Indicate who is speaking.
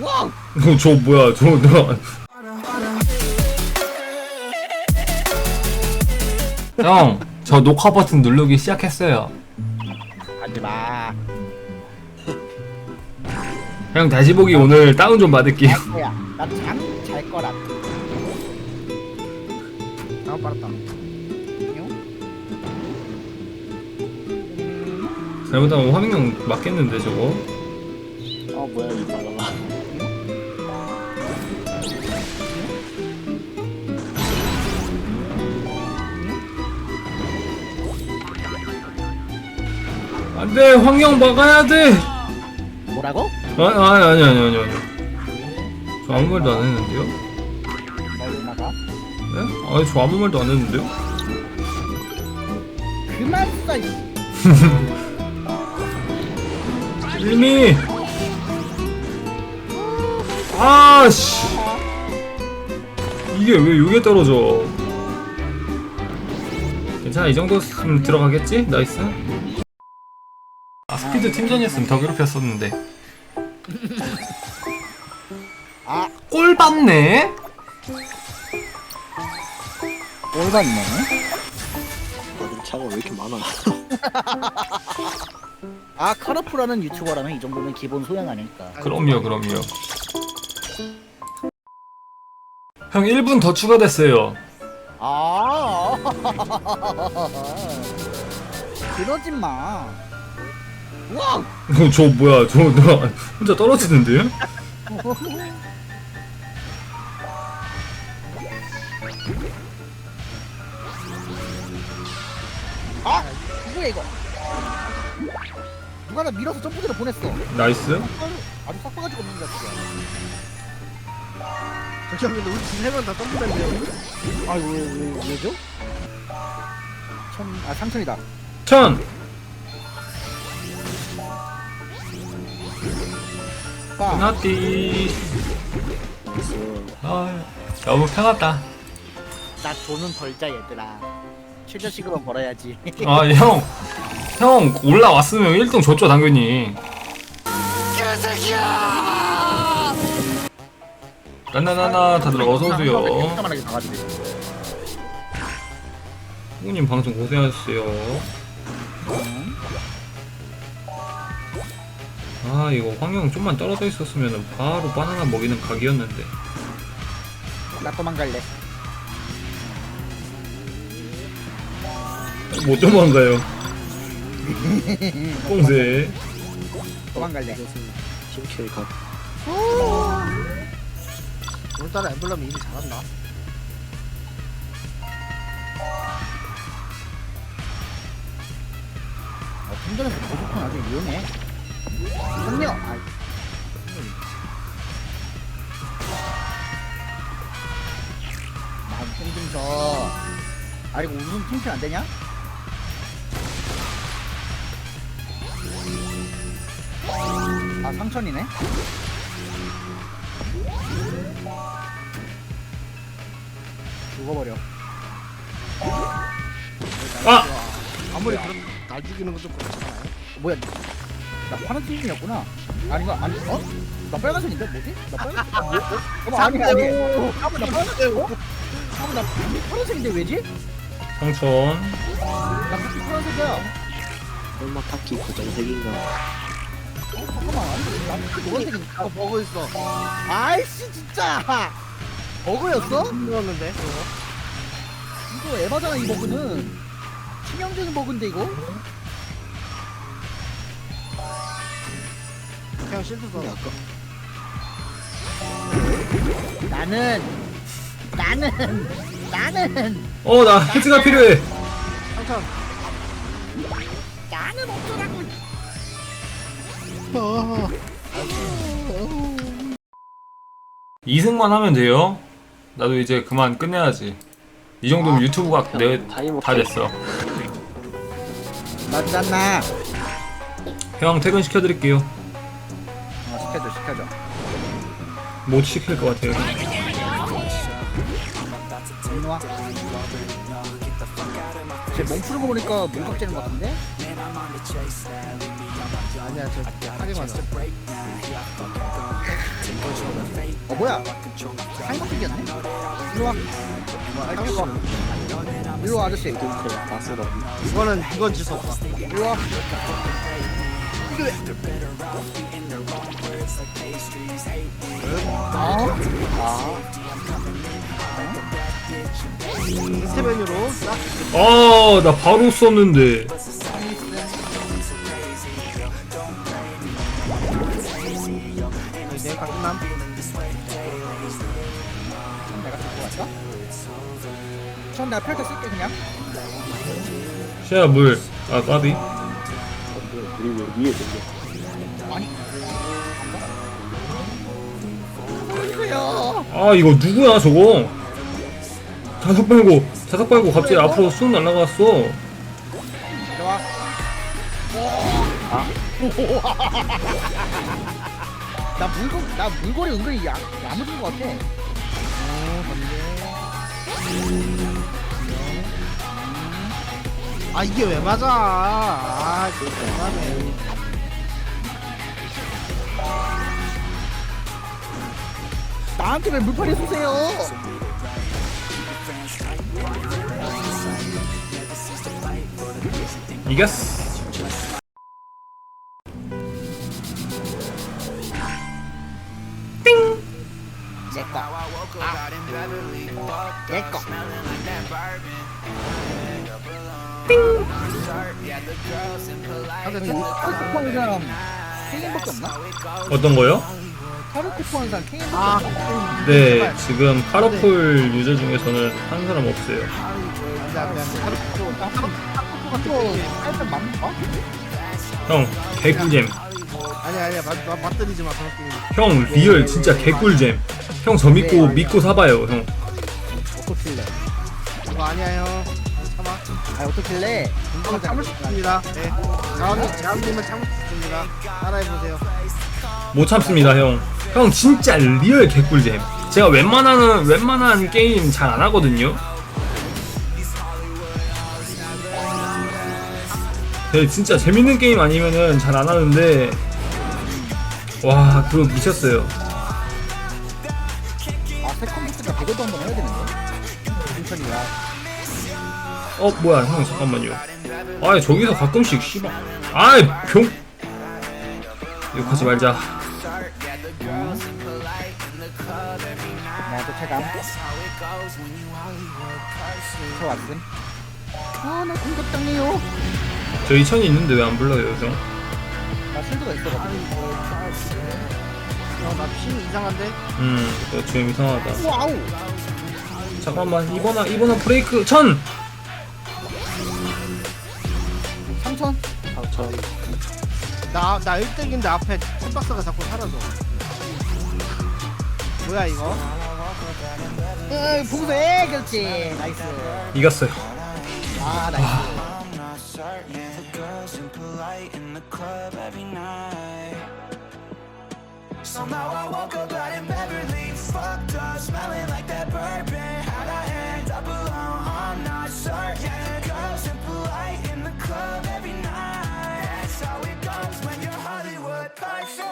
Speaker 1: 어, 저 뭐야 저 나. 형, 저 녹화 버튼 누르기 시작했어요.
Speaker 2: 하지마
Speaker 1: 형 다시 보기 오늘 다운 좀 받을게요.
Speaker 2: 뭐야 나 잠 잘 거라 아 빨았다
Speaker 1: 잘못하면 화면형 맞겠는데 저거.
Speaker 3: 아 뭐야 이 바나나
Speaker 1: 안돼, 황영 막아야 돼.
Speaker 2: 뭐라고?
Speaker 1: 아, 아니 아니 아니 아니 아니. 저 아무 말도 안 했는데요?
Speaker 2: 나가?
Speaker 1: 네? 아니 저 아무 말도 안 했는데요?
Speaker 2: 그만 써 이.
Speaker 1: 일미. 아씨. 이게 왜 여기에 떨어져? 괜찮아 이 정도면 들어가겠지? 나이스. 아 스피드 팀전이었으면 더 괴롭혔었는데. 아꼴 받네.
Speaker 2: 올봤네
Speaker 3: 다들 차가 왜 이렇게 많아
Speaker 2: 아 카르프라는 유튜버라면 이 정도는 기본 소양 아닐까
Speaker 1: 그럼요, 그럼요. 형 1분 더 추가됐어요.
Speaker 2: 아 그러지 마와 우
Speaker 1: 어, 저 뭐야? 저 나 혼자 떨어지는데요?
Speaker 2: 아 누구야 이거 누가 나 밀어서 점프대로 보냈어
Speaker 1: 나이스.
Speaker 2: 아주 싹바가지고 없는 자식이야
Speaker 4: 잠시만 근데 우리 지금 세명다 점프했네요
Speaker 2: 아왜 왜, 왜죠? 천 아 삼천이다
Speaker 1: 천. 나띠. 아, 너무 편하다.
Speaker 2: 나 돈은 벌자 얘들아 최저 시급은 벌어야지
Speaker 1: 아, 형. 형 올라왔으면 1등 줬죠, 당연히. 나나나나 다들 어서 오세요.
Speaker 2: 까만하게 가가지고
Speaker 1: 후님 방송 고생하셨어요. 아 이거 황영 좀만 떨어져 있었으면 바로 바나나 먹이는 각이었는데.
Speaker 2: 나 도망갈래
Speaker 1: 못 도망가요. 꽁세.
Speaker 2: 도망갈래
Speaker 3: 팀킬 각
Speaker 4: 오늘따라 엠블럼이 일이 잘한다
Speaker 2: 어, 팀전에서 고속판 아주 유용해 선녀 아난 땡땡서 아 이거 우승 팀킬 안 되냐? 아 상천이네? 죽어버려.
Speaker 1: 아!
Speaker 4: 아무리 그런 날 죽이는 것도 그렇잖아요.
Speaker 2: 뭐야 나 파란 팀이었구나 아닌가 아니 어? 나 빨간색인데 뭐지? 나 빨간색 어, 뭐, 어? 어머 아니 아니 아무 나 빨간색 어? 아무 나 파란색인데 왜지?
Speaker 1: 성천.
Speaker 2: 나 그렇게 파란색이야
Speaker 3: 설마 타키 고정색인가
Speaker 2: 어? 잠깐만 아니 나 그렇게 노란색인데
Speaker 4: 어 버그 있어
Speaker 2: 아이씨 진짜 버그였어?
Speaker 4: 힘들었는데
Speaker 2: 이거 에바잖아 이 버그는 치명적인 버그인데 이거?
Speaker 4: 그냥 실드 써
Speaker 3: 아까
Speaker 2: 나는 나는 나는
Speaker 1: 어 나 헤드가 필요해.
Speaker 4: 상천
Speaker 2: 나는 어쩌라고
Speaker 1: 이승만 하면 돼요. 나도 이제 그만 끝내야지. 이 정도면
Speaker 3: 아,
Speaker 1: 유튜브가 내
Speaker 3: 타이머
Speaker 1: 다 됐어.
Speaker 2: 맞잖아
Speaker 1: 형 퇴근 시켜드릴게요.
Speaker 2: 어 시켜줘
Speaker 1: 못 시킬 것 같아요.
Speaker 2: 일로와 쟤몸 풀고 보니까 물각지는 것 같은데?
Speaker 4: 아니야 저 하기만
Speaker 2: 해어 뭐야 상박이었네 일로 와 일로 와 일로 와 아저씨.
Speaker 4: 이거는 이건 질수 없다.
Speaker 2: 일로 와
Speaker 4: 싹
Speaker 1: 아, 나 바로 썼는데.
Speaker 2: 전 내가 펼쳐 쓸게 그냥
Speaker 1: 시야 물. 아, 까비.
Speaker 2: 아니
Speaker 1: 아, 이거 누구야, 저거? 자석 빨고, 자석 빨고 갑자기 앞으로 쑥 날아갔어.
Speaker 2: 좋아 나 물건 나 물건이 은근히 야, 야무진 것 같아
Speaker 4: 아 이게 왜 맞아? 아 대단해.
Speaker 2: 나한테 왜 물파리 쏘세요.
Speaker 1: 이겼어.
Speaker 2: 내꺼 내꺼
Speaker 4: 근데
Speaker 2: 띵! 카르코프 하는 사람 케인밖에 없나?
Speaker 1: 어떤 거요?
Speaker 2: 카르코프 하는 사람 케인밖에
Speaker 4: 아?
Speaker 1: 네, 지금 카라풀 유저 중에서는 한 사람 없어요.
Speaker 4: 안돼 안돼 안돼.
Speaker 2: 카르코프가 또 살짝 맞는가?
Speaker 1: 형, 개꿀잼.
Speaker 4: 아니 아니야 맞, 맞, 맞들이지 마 그런 게임.
Speaker 1: 형, 리얼 진짜 개꿀잼. 형, 저 믿고, 믿고 사봐요, 형.
Speaker 2: 어떻길래
Speaker 4: 이거 아니야 형. 참아.
Speaker 2: 아 어떻길래
Speaker 4: 이거 참을 수 있습니다. 네. 자원님 자원님은 참을 수 있습니다. 따라해 보세요.
Speaker 1: 못 참습니다, 형. 형, 진짜 리얼 개꿀잼. 제가 웬만한, 웬만한 게임 잘 안 하거든요. 네, 진짜 재밌는 게임 아니면은 잘 안 하는데, 와, 그거 미쳤어요.
Speaker 2: 아 세컨부스가 배고도 한번 해야 되는데 인천이야
Speaker 1: 어, 뭐야, 형, 잠깐만요. 아, 저기서 가끔씩, 씨발. 아이, 병! 욕하지 말자.
Speaker 2: 체감 저 왔음 아나 공격당해요
Speaker 1: 저 2000이 있는데 왜 안 불러요, 형?
Speaker 2: 나 실드가 있어가지고
Speaker 4: 어나심 이상한데?
Speaker 1: 음, 저 지금 이상하다.
Speaker 2: 와우
Speaker 1: 잠깐만, 이번화, 이번화 브레이크, 천!
Speaker 2: 3천
Speaker 3: 상천.
Speaker 4: 나나 1등인데 앞에 템박스가 자꾸 사라져. 뭐야 이거?
Speaker 2: 으 봉쇄 그렇지 나이스
Speaker 1: 이겼어요.
Speaker 2: 아 나이스.
Speaker 5: So now I woke up